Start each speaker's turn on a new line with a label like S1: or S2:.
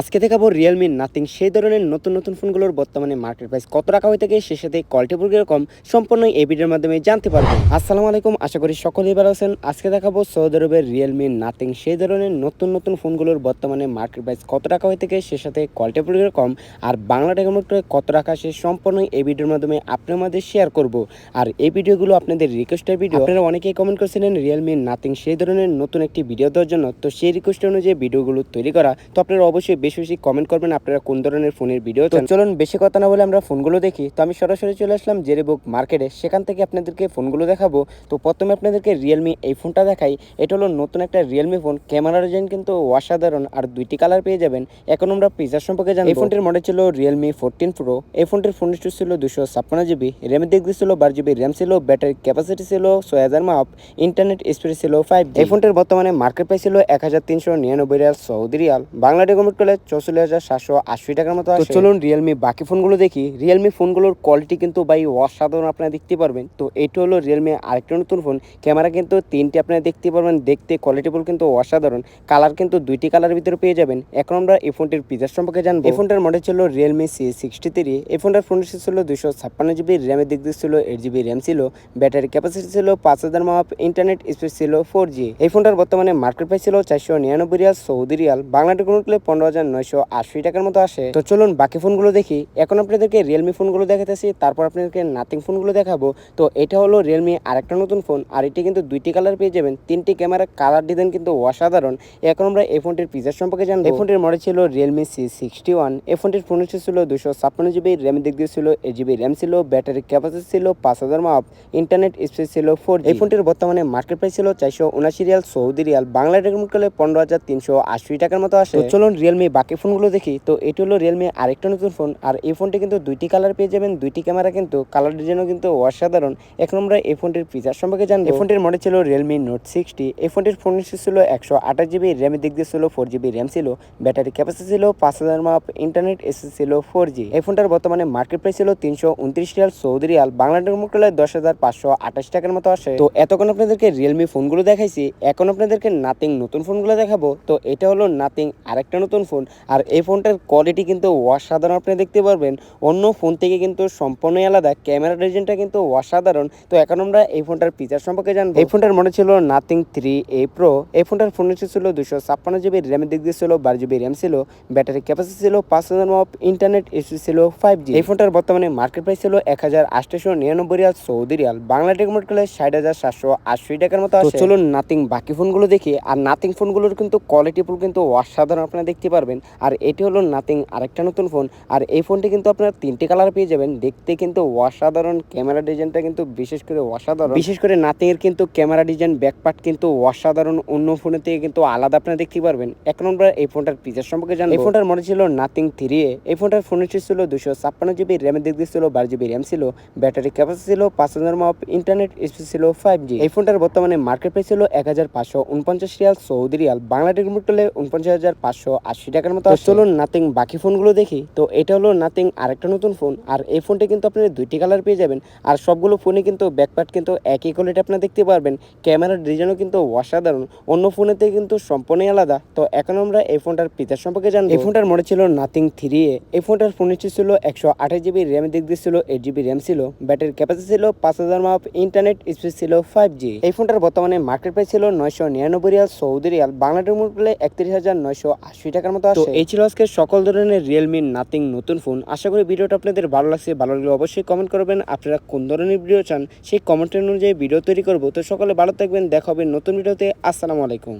S1: আজকে দেখাবো Realme nothing সেই ধরনের নতুন নতুন ফোনগুলোর বর্তমানে মার্কেট প্রাইস কত টাকা হয়ে থাকে, সে সাথে কোয়ালিটি কীরকম সম্পূর্ণ এই ভিডিওর মাধ্যমে জানতে পারবেন। আসসালামু আলাইকুম, আশা করি সকলেই ভালো আছেন। আজকে দেখাবো সৌদি আরবের রিয়েলমি নাথিং সেই ধরনের নতুন নতুন ফোনগুলোর বর্তমানে মার্কেট প্রাইস কত টাকা হয়ে থাকে, সে সাথে কোয়ালিটি কীরকম আর বাংলা টেকনোটে কত টাকা সে সম্পূর্ণ এই ভিডিওর মাধ্যমে আপনার মধ্যে শেয়ার করব। আর এই ভিডিওগুলো আপনাদের রিকোয়েস্টের ভিডিও আপনারা অনেকেই কমেন্ট করেছিলেন রিয়েলমি নাথিং সেই ধরনের নতুন একটি ভিডিও দেওয়ার জন্য। তো সেই রিকোয়েস্ট অনুযায়ী ভিডিওগুলো তৈরি করা। তো আপনারা অবশ্যই বেশি বেশি কমেন্ট করবেন আপনারা কোন ধরনের ফোনের ভিডিও চান। চলুন বেশি কথা না বলে আমরা ফোনগুলো দেখি। তো আমি সরাসরি চলে আসলাম জেরেবুক মার্কেটে সেখান থেকে আপনাদেরকে ফোনগুলো দেখাবো। তো প্রথমে আপনাদেরকে রিয়েলমি এই ফোনটা দেখাই। এটা হলো নতুন একটা রিয়েলমি ফোন ক্যামেরা ডিজাইন কিন্তু অসাধারণ। আর দুইটি কালার পেয়ে যাবেন। এখন আমরা পিজার সম্পর্কে জানি এই ফোনটির মডেল ছিল রিয়েলমি ফোরটিন প্রো এই ফোনটির ফোন স্টোরেজ ছিল দুশো ছাপ্পান্ন জিবি র্যামের দিক দিয়ে ছিল বারো জিবি র্যাম ছিল ব্যাটারি ক্যাপাসিটি ছিল ছয় হাজার মাপ ইন্টারনেট স্পিড ছিল ফাইভ এই ফোনটির বর্তমানে মার্কেট প্রাইস ছিল এক হাজার তিনশো নিরানব্বই রিয়াল সৌদি রিয়াল। বাংলা ডেকোমেন্ট করলে চৌচল্লিশ হাজার সাতশো আশি টাকার মতো। তো চলুন রিয়েলমি বাকি ফোনগুলো দেখি। রিয়েলমি ফোনগুলোর কোয়ালিটি কিন্তু ভাই অসাধারণ আপনারা দেখতে পারবেন। তো এইটা হলো রিয়েলমি আরেকটা নতুন ফোন ক্যামেরা কিন্তু তিনটি আপনারা দেখতে পারবেন। দেখতে কোয়ালিটি কোয়ালিটিফুল কিন্তু অসাধারণ। কালার কিন্তু দুইটি কালারের ভিতরে পেয়ে যাবেন। এখন আমরা এই ফোনটির ফিচার সম্পর্কে জানব। এই ফোনটার মডেল ছিল রিয়েলমি সি সিক্সটি থ্রি এই ফোনটার ফোন ছিল দুশো ছাপ্পান্ন জিবি র্যামের দিক দিয়ে ছিল এইট জিবি র্যাম ছিল। ব্যাটারি ক্যাপাসিটি ছিল পাঁচ হাজার মাপ ইন্টারনেট স্পিড ছিল ফোর জি এই ফোনটার বর্তমানে মার্কেট প্রাইস ছিল চারশো নিরানব্বই রিয়াল সৌদি রিয়াল। বাংলা টেকনোটলে পনেরো হাজার নয়শো আশি টাকার মতো আসে। তো চলুন বাকি ফোনগুলো দেখি। এখন আপনাদেরকে রিয়েলমি ফোনগুলো দেখাতেছি তারপর আপনাদেরকে নাথিং ফোনগুলো দেখাবো। তো এটা হলো রিয়েলমি আরেকটা নতুন ফোন, আর এটি কিন্তু দুইটি কালার পেয়ে যাবেন। তিনটি ক্যামেরা কালার ডিজাইন কিন্তু অসাধারণ। এখন আমরা এই ফোনটির ফিচার সম্পর্কে জানব। এই ফোনটির মডেল ছিল রিয়েলমি সি সিক্সটি ওয়ান এই ফোনটির ফোন ছিল দুশো ছাপ্পান্ন জিবি র্যাম দিক দিয়ে ছিল এইট জিবি র্যাম ছিল ব্যাটারি ক্যাপাসিটি ছিল পাঁচ হাজার মাপ ইন্টারনেট স্পেস ছিল ফোর এই ফোনটির বর্তমানে মার্কেট প্রাইস ছিল চারশো উনাশি রিয়াল সৌদি রিয়াল, বাংলা টেকনিক করলে পনেরো হাজার তিনশো আশি টাকার মতো আসে। চলুন রিয়েলমি বাকি ফোনগুলো দেখি, তো এটি হলো রিয়েলমি আরেকটা নতুন ফোন, আর এই ফোনটি কিন্তু দুইটি কালার পেয়ে যাবেন, দুইটি ক্যামেরা কিন্তু কালার ডিজাইনও কিন্তু অসাধারণ। এখন আমরা এই ফোনটির ফিচার সম্পর্কে জানব। এই ফোনটির মডেল ছিল রিয়েলমি নোট সিক্সটি এই ফোনটির ফোন ছিল একশো আঠাশ জিবি র্যামের দিক দিয়ে ছিল ফোর জিবি র্যাম ছিল ব্যাটারি ক্যাপাসিটি ছিল পাঁচ হাজার মাপ ইন্টারনেট এসএস ছিল ফোর জি এই ফোনটার বর্তমানে মার্কেট প্রাইস ছিল তিনশো উনত্রিশ রিয়াল সৌদি রিয়াল, বাংলাদেশের মুখলে দশ হাজার পাঁচশো আঠাশ টাকার মতো আসে। তো এতক্ষণ আপনাদেরকে রিয়েলমি ফোনগুলো দেখাইছি, এখন আপনাদেরকে নাতিং নতুন ফোনগুলো দেখাবো, তো এটা হলো নাথিং আরেকটা নতুন ফোন আর এই ফোনটার কোয়ালিটি কিন্তু অসাধারণ আপনি দেখতে পারবেন। অন্য ফোন থেকে কিন্তু সম্পূর্ণই আলাদা। ক্যামেরা ডিজাইনটা কিন্তু অসাধারণ। তো এখন আমরা এই ফোনটার ফিচার সম্পর্কে জানব। এই ফোনটার মনে ছিল নাথিং থ্রি এ প্রো এই ফোনটার ফোন ছিল দুশো ছাপ্পান্ন জিবি র্যামের দিক দিয়ে ছিল বারো জিবি র্যাম ছিল ব্যাটারি ক্যাপাসিটি ছিল পাঁচ হাজার মাপ ইন্টারনেট এসি ছিল ফাইভ জি এই ফোনটার বর্তমানে মার্কেট প্রাইস ছিল এক হাজার আটশো নিরানব্বই রিয়াল সৌদি রিয়াল। বাংলা টেকমোট করলে ষাট হাজার সাতশো আশি টাকার মতো চলুন নাথিং বাকি ফোনগুলো দেখি। আর নাথিং ফোনগুলোর কিন্তু কোয়ালিটি ফুল কিন্তু অসাধারণ আপনারা দেখতে পারবেন। আর এটি হলো নাথিং আরেকটা নতুন ফোন আর এই ফোনটি কিন্তু আপনারা তিনটে কালার পেয়ে যাবেন। দেখতে কিন্তু অসাধারণ ক্যামেরা ডিজাইনটা কিন্তু বিশেষ করে অসাধারণ। বিশেষ করে নাথিং এর কিন্তু ক্যামেরা ডিজাইন ব্যাকপার্ট কিন্তু অসাধারণ। অন্য ফোনের থেকে কিন্তু আলাদা আপনারা দেখতে পারবেন। এখন আমরা এই ফোনটার ফিচার সম্পর্কে জানব। এই ফোনটার মডেল ছিল নাথিং থ্রি এ এই ফোনটার ফোন ছিল দুশো ছাপ্পান্ন জিবি র্যামের দিক দিয়ে ছিল বারো জিবি র্যাম ছিল। ব্যাটারি ক্যাপাসিটি ছিল পাঁচ হাজার মাপ ইন্টারনেট স্পিড ছিল ফাইভ জি এই ফোনটার বর্তমানে মার্কেট প্রাইস ছিল এক হাজার পাঁচশো উনপঞ্চাশ রিয়াল সৌদি রিয়াল। বাংলা করলে উনপঞ্চাশ হাজার পাঁচশো আশি টাকার মতো। চলুন নাথিং বাকি ফোনগুলো দেখি। তো এটা হলো নাথিং আরেকটা নতুন ফোন আর এই ফোনটা কিন্তু আপনারা দুইটি কালার পেয়ে যাবেন। আর সবগুলো ফোনে কিন্তু ব্যাকপার্ট কিন্তু একই কোয়ালিটি আপনারা দেখতে পারবেন। ক্যামেরার ডিজাইনও কিন্তু অসাধারণ। অন্য ফোনের থেকে কিন্তু সম্পূর্ণই আলাদা। তো এখন আমরা এই ফোনটার পিতার সম্পর্কে জানব। এই ফোনটার মডেল ছিল নাথিং থ্রি এ এই ফোনটার ফোন ছিল একশো আঠাশ জিবি র্যাম দিক দিয়ে ছিল এইট জিবি র্যাম ছিল। ব্যাটারি ক্যাপাসিটি ছিল পাঁচ হাজার মাপ ইন্টারনেট স্পিড ছিল ফাইভ জি এই ফোনটার বর্তমানে মার্কেট প্রাইস ছিল নয়শো নিরানব্বই রিয়াল সৌদি রিয়াল। বাংলাদেশের মূল্যে একত্রিশ হাজার নয়শো আশি টাকার মতো আসে। এই ছিল আজকে সকল ধরনের রিয়েলমি নাথিং নতুন ফোন আশা করি ভিডিওটা আপনাদের ভালো লাগছে ভালো লাগলে অবশ্যই কমেন্ট করবেন। আপনারা কোন ধরনের ভিডিও চান সেই কমেন্টের অনুযায়ী ভিডিও তৈরি করব। তো সকলে ভালো থাকবেন দেখা হবে নতুন ভিডিওতে আসসালামু আলাইকুম।